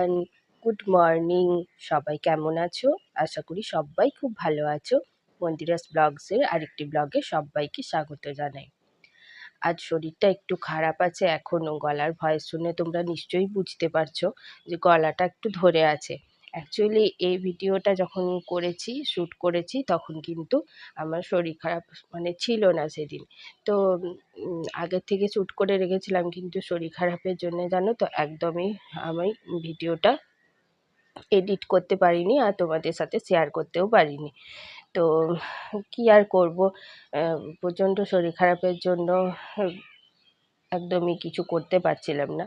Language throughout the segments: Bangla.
এভরিওয়ান গুড মর্নিং সবাই কেমন আছো? আশা করি সবাই খুব ভালো আছো। মন্দিরাস ব্লগসের আরেকটি ব্লগে সবাইকে স্বাগত জানাই। আজ শরীরটা একটু খারাপ আছে এখনও গলার ভয়েস শুনে তোমরা নিশ্চয়ই বুঝতে পারছ যে গলাটা একটু ধরে আছে। অ্যাকচুয়ালি এই ভিডিওটা যখন করেছি শ্যুট করেছি, তখন কিন্তু আমার শরীর খারাপ মানে ছিল না সেদিন। তো আগের থেকে শ্যুট করে রেখেছিলাম কিন্তু শরীর খারাপের জন্য জানো তো, একদমই আমি ভিডিওটা এডিট করতে পারিনি আর তোমাদের সাথে শেয়ার করতেও পারিনি। তো, কী আর করব? প্রচণ্ড শরীর খারাপের জন্য একদমই কিছু করতে পারছিলাম না।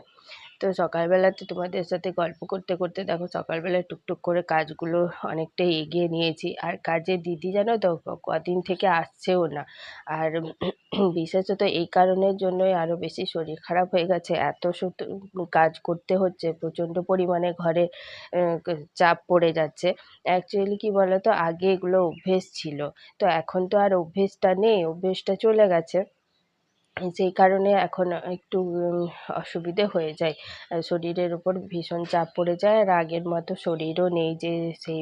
তো সকালবেলাতে তোমাদের সাথে গল্প করতে করতে দেখো সকালবেলায় টুকটুক করে কাজগুলো অনেকটাই এগিয়ে নিয়েছি। আর কাজের দিদি জানো তো কদিন থেকে আসছেও না। আর বিশেষত এই কারণের জন্যই আরও বেশি শরীর খারাপ হয়ে গেছে। এত কাজ করতে হচ্ছে, প্রচণ্ড পরিমাণে ঘরে চাপ পড়ে যাচ্ছে। অ্যাকচুয়ালি কী তো আগে এগুলো অভ্যেস ছিল। তো এখন তো আর অভ্যেসটা নেই, অভ্যেসটা চলে গেছে। সেই কারণে এখন একটু অসুবিধে হয়ে যায়। শরীরের উপর ভীষণ চাপ পড়ে যায় আর আগের মতো শরীরও নেই যে সেই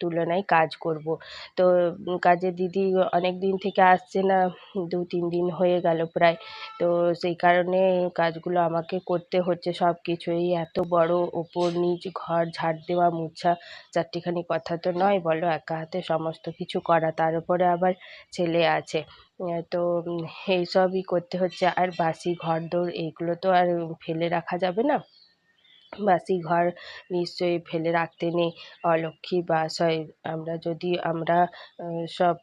তুলনায় কাজ করব। তো কাজের দিদি অনেক দিন থেকে আসছে না, দু, তিন দিন হয়ে গেল প্রায়। তো সেই কারণে কাজগুলো আমাকে করতে হচ্ছে সব কিছুই এত বড় ওপর নিচ ঘর ঝাড় দেওয়া মোছা চারটিখানি কথা তো নয়, বলো একা হাতে সমস্ত কিছু করা। তার উপরে আবার ছেলে আছে। তো এইসবই করতে হচ্ছে। আর বাসি ঘরদোর এইগুলো তো আর ফেলে রাখা যাবে না। বাসি ঘর নিশ্চয়ই ফেলে রাখতে নেই। অলক্ষ্মী বাস হয় আমরা যদি, আমরা সব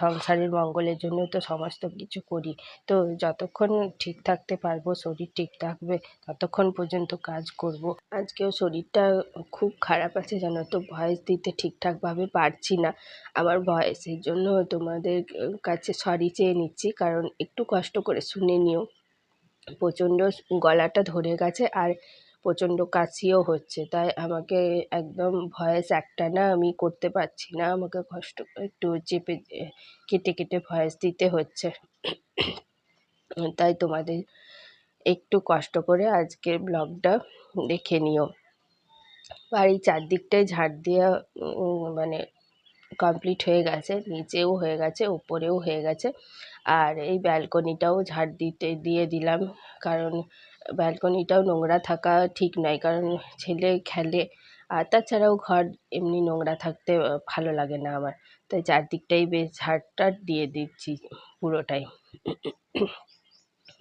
সংসারের মঙ্গলের জন্য তো সমস্ত কিছু করি। তো যতক্ষণ ঠিক থাকতে পারব, শরীর ঠিক থাকবে, ততক্ষণ পর্যন্ত কাজ করব। আজকেও শরীরটা খুব খারাপ আছে জানো তো, ভয়েস দিতে ঠিকঠাকভাবে পারছি না। আমার ভয়েসের জন্য তোমাদের কাছে সরি চেয়ে নিচ্ছি, কারণ একটু কষ্ট করে শুনে নিও। প্রচণ্ড গলাটা ধরে গেছে আর প্রচণ্ড কাশিও হচ্ছে। তাই আমাকে একদম ভয়েস একটা না আমি করতে পারছি না। আমাকে কষ্ট একটু চেপে, কেটে কেটে ভয়েস দিতে হচ্ছে। তাই তোমাদের একটু কষ্ট করে আজকের ব্লগটা দেখে নিও। বাড়ির চারদিকটায় ঝাড় দেওয়া মানে কমপ্লিট হয়ে গেছে। নিচেও হয়ে গেছে, উপরেও হয়ে গেছে। আর এই ব্যালকনিটাও ঝাড় দিতে, দিয়ে দিলাম। কারণ ব্যালকনিটাও নোংরা থাকা ঠিক নয়, কারণ ছেলে খেলে। আর তাছাড়াও ঘর এমনি নোংরা থাকতে ভালো লাগে না আমার। তাই চারদিকটাই বেশ ঝাড় টাড় দিয়ে দিচ্ছি পুরোটাই।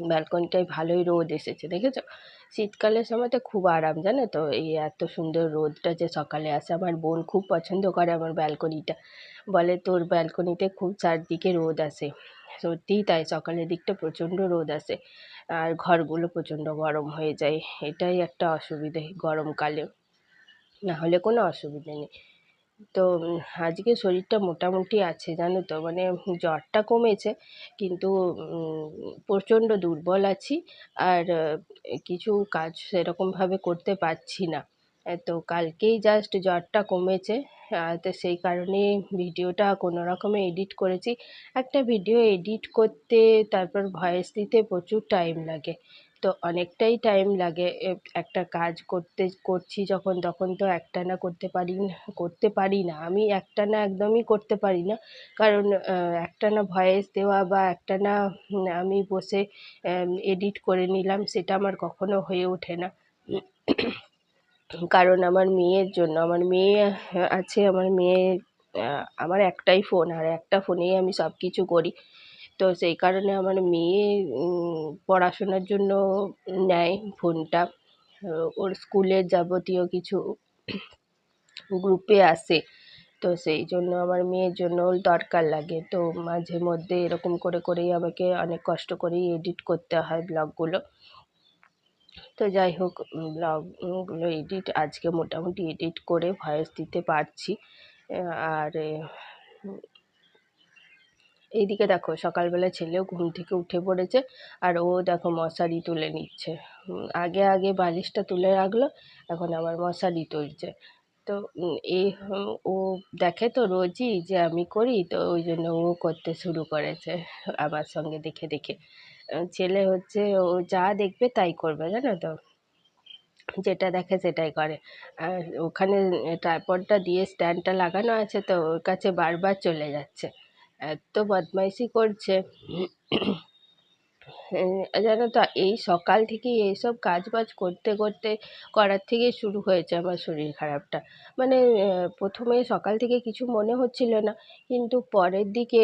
ব্যালকনিটায় ভালোই রোদ এসেছে, দেখেছ? শীতকালের সময় তো খুব আরাম, জানো তো? এই এত সুন্দর রোদটা যে সকালে আসে। আমার বোন খুব পছন্দ করে আমার ব্যালকনিটা। বলে তোর ব্যালকনিতে খুব চারদিকে রোদ আসে। সত্যিই তাই। সকালের দিকটা প্রচণ্ড রোদ আসে, আর ঘরগুলো প্রচণ্ড গরম হয়ে যায়। এটাই একটা অসুবিধে গরমকালে। না হলে কোনো অসুবিধে নেই। তো আজকে শরীরটা মোটামুটি আছে, জানো তো? মানে জ্বরটা কমেছে, কিন্তু প্রচণ্ড দুর্বল আছি, আর কিছু কাজ সেরকমভাবে করতে পারছি না। তো কালকেই জাস্ট জ্বরটা কমেছে। তো সেই কারণে ভিডিওটা কোনো রকমে এডিট করেছি। একটা ভিডিও এডিট করতে তারপর ভয়েস দিতে প্রচুর টাইম লাগে। তো অনেকটাই টাইম লাগে একটা কাজ করতে, করছি যখন, তখন তো একটানা করতে পারি করতে পারি না। আমি একটানা একদমই করতে পারি না। কারণ একটানা ভয়েস দেওয়া বা একটানা আমি বসে এডিট করে নিলাম, সেটা আমার কখনো হয়ে ওঠে না। কারণ আমার মেয়ের জন্য, আমার মেয়ে আছে, আমার মেয়ে আমার একটাই ফোন আর একটা ফোনেই আমি সব কিছু করি। তো সেই কারণে আমার মেয়ে পড়াশোনার জন্য নেয় ফোনটা ওর স্কুলের যাবতীয় কিছু গ্রুপে আসে। তো সেই জন্য আমার মেয়ের জন্য দরকার লাগে। তো মাঝে মধ্যে এরকম করে করেই আমাকে অনেক কষ্ট করেই এডিট করতে হয় ব্লগগুলো তো যাই হোক ব্লগগুলো এডিট আজকে মোটামুটি এডিট করে ভয়েস দিতে পারছি। আর এইদিকে দেখো, সকালবেলা ছেলেও ঘুম থেকে উঠে পড়েছে, আর ও দেখো মশারি তুলে নিচ্ছে। আগে আগে বালিশটা তুলে রাখল, এখন আবার মশারি তুলছে। তো এই ও দেখে তো রোজই যে আমি করি, তো ওই জন্য ও করতে শুরু করেছে আমার সঙ্গে দেখে দেখে। ছেলে হচ্ছে ও যা দেখবে তাই করবে, জানো তো? যেটা দেখে সেটাই করে। আর ওখানে ট্রাইপডটা দিয়ে স্ট্যান্ডটা লাগানো আছে তো ওর কাছে বারবার চলে যাচ্ছে। এত বদমাইশি করছে। জানো তো, এই সকাল থেকেই এইসব কাজ বাজ করতে করতে, করার থেকেই শুরু হয়েছে আমার শরীর খারাপটা। মানে প্রথমে সকাল থেকে কিছু মনে হচ্ছিল না, কিন্তু পরের দিকে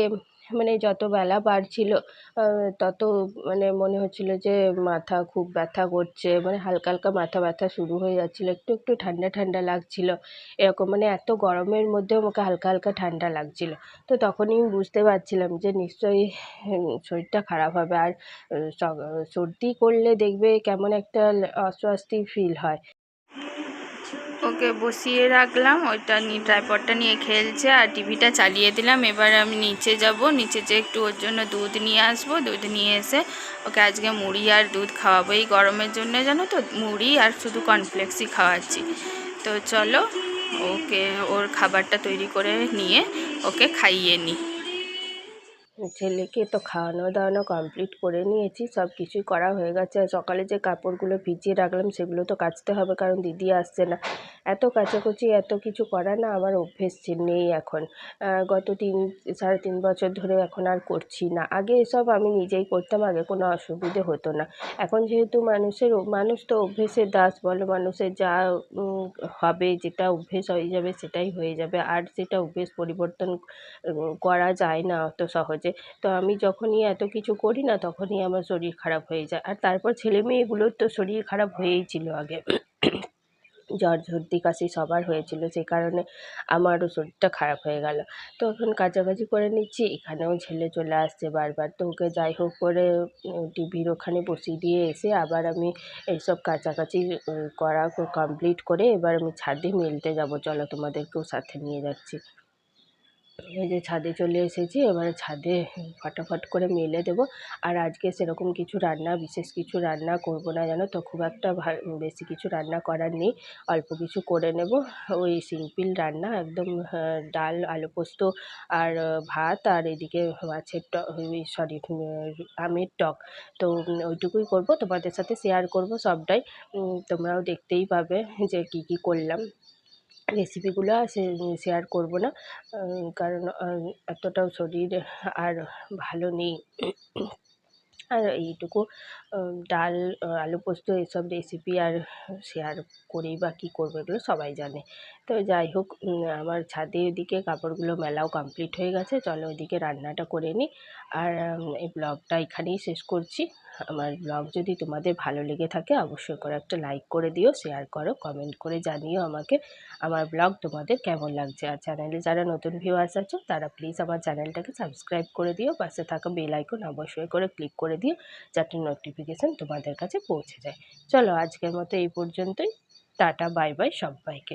মানে যত বেলা বাড়ছিল তত মানে মনে হচ্ছিল যে মাথা খুব ব্যথা করছে মানে হালকা হালকা মাথা ব্যথা শুরু হয়ে যাচ্ছিল, একটু একটু ঠান্ডা ঠান্ডা লাগছিল, এরকম মানে এত গরমের মধ্যেও আমাকে হালকা হালকা ঠান্ডা লাগছিল। তো তখনই বুঝতে পারছিলাম যে নিশ্চয়ই শরীরটা খারাপ হবে, আর সর্দি করলে দেখবে কেমন একটা অস্বস্তি ফিল হয়। ওকে বসিয়ে রাখলাম। ওইটা নিয়ে ট্রাইপডটা নিয়ে খেলছে আর টিভিটা চালিয়ে দিলাম। এবার আমি নিচে যাব। নিচে যেয়ে একটু ওর জন্য দুধ নিয়ে আসব। দুধ নিয়ে এসে ওকে আজকে মুড়ি আর দুধ খাওয়াবো। এই গরমের জন্য জানো তো, মুড়ি আর শুধু কর্নফ্লেক্সই খাওয়াচ্ছি। তো চলো ওকে ওর খাবারটা তৈরি করে নিয়ে ওকে খাইয়ে নিই। ছেলেকে তো খাওয়ানো দাওয়ানো কমপ্লিট করে নিয়েছি, সব কিছুই করা হয়ে গেছে। সকালে যে কাপড়গুলো ভিজিয়ে রাখলাম, সেগুলো তো কাচতে হবে, কারণ দিদি আসছে না। এত কাচাকুচি, এত কিছু করা না আমার অভ্যেস নেই এখন। গত তিন, সাড়ে তিন বছর ধরে এখন আর করছি না। আগে এসব আমি নিজেই করতাম, আগে কোনো অসুবিধে হতো না। এখন যেহেতু মানুষের, মানুষ তো অভ্যেসের দাস বলো, মানুষের যা হবে, যেটা অভ্যেস হয়ে যাবে সেটাই হয়ে যাবে। আর সেটা অভ্যেস পরিবর্তন করা যায় না অত সহজে। হচ্ছে তো আমি যখনই এত কিছু করি না, তখনই আমার শরীর খারাপ হয়ে যায়। আর তারপর ছেলে মেয়েগুলোর তো শরীর খারাপ হয়েই ছিল আগে। জ্বর, সর্দি, কাশি সবার হয়েছিল সেই কারণে আমারও শরীরটা খারাপ হয়ে গেল। তো এখন কাচাকাচি করে নিচ্ছি, এখানেও ছেলে চলে আসছে বারবার। তো ওকে যাই হোক করে টিভির ওখানে বসিয়ে দিয়ে এসে আবার আমি এইসব কাচাকাচি করা কমপ্লিট করে এবার আমি ছাদে মেলতে যাব। চলো তোমাদেরকেও সাথে নিয়ে যাচ্ছি। এই যে ছাদে চলে এসেছি, এবারে ছাদে ফটাফট করে মেলে দেবো। আর আজকে সেরকম কিছু রান্না, বিশেষ কিছু রান্না করব না জানো তো, খুব একটা বেশি কিছু রান্না করার নেই। অল্প কিছু করে নেব। ওই সিম্পল রান্না, একদম ডাল, আলু পোস্ত আর ভাত আর এদিকে মাছের টক সরি আমের টক। তো ওইটুকুই করব। তোমাদের সাথে শেয়ার করব সবটাই। তোমরাও দেখতেই পাবে যে কী কী করলাম। রেসিপিগুলো শেয়ার করব না। কারণ এতটাও শরীর আর ভালো নেই। আর এইটুকু ডাল, আলু পোস্ত এসব রেসিপি আর শেয়ার করেই বা কী করব এগুলো সবাই জানে। তো যাই হোক আমার ছাদে ওদিকে কাপড়গুলো মেলাও কমপ্লিট হয়ে গেছে। চলো ওইদিকে রান্নাটা করে নিই আর এই ব্লগটা এখানেই শেষ করছি। আমার ব্লগ যদি তোমাদের ভালো লেগে থাকে, অবশ্যই করে একটা লাইক করে দিও শেয়ার করো কমেন্ট করে জানিও আমাকে, আমার ব্লগ তোমাদের কেমন লাগছে? আর চ্যানেলে যারা নতুন ভিউয়ার্স আছো, তারা প্লিজ আমার চ্যানেলটাকে সাবস্ক্রাইব করে দিও, পাশে থাকা বেল আইকন অবশ্যই করে ক্লিক করে দিও, যাতে নোটিফিকেশান তোমাদের কাছে পৌঁছে যায়। চলো আজকের মতো এই পর্যন্তই, টাটা বাই বাই সবাইকে।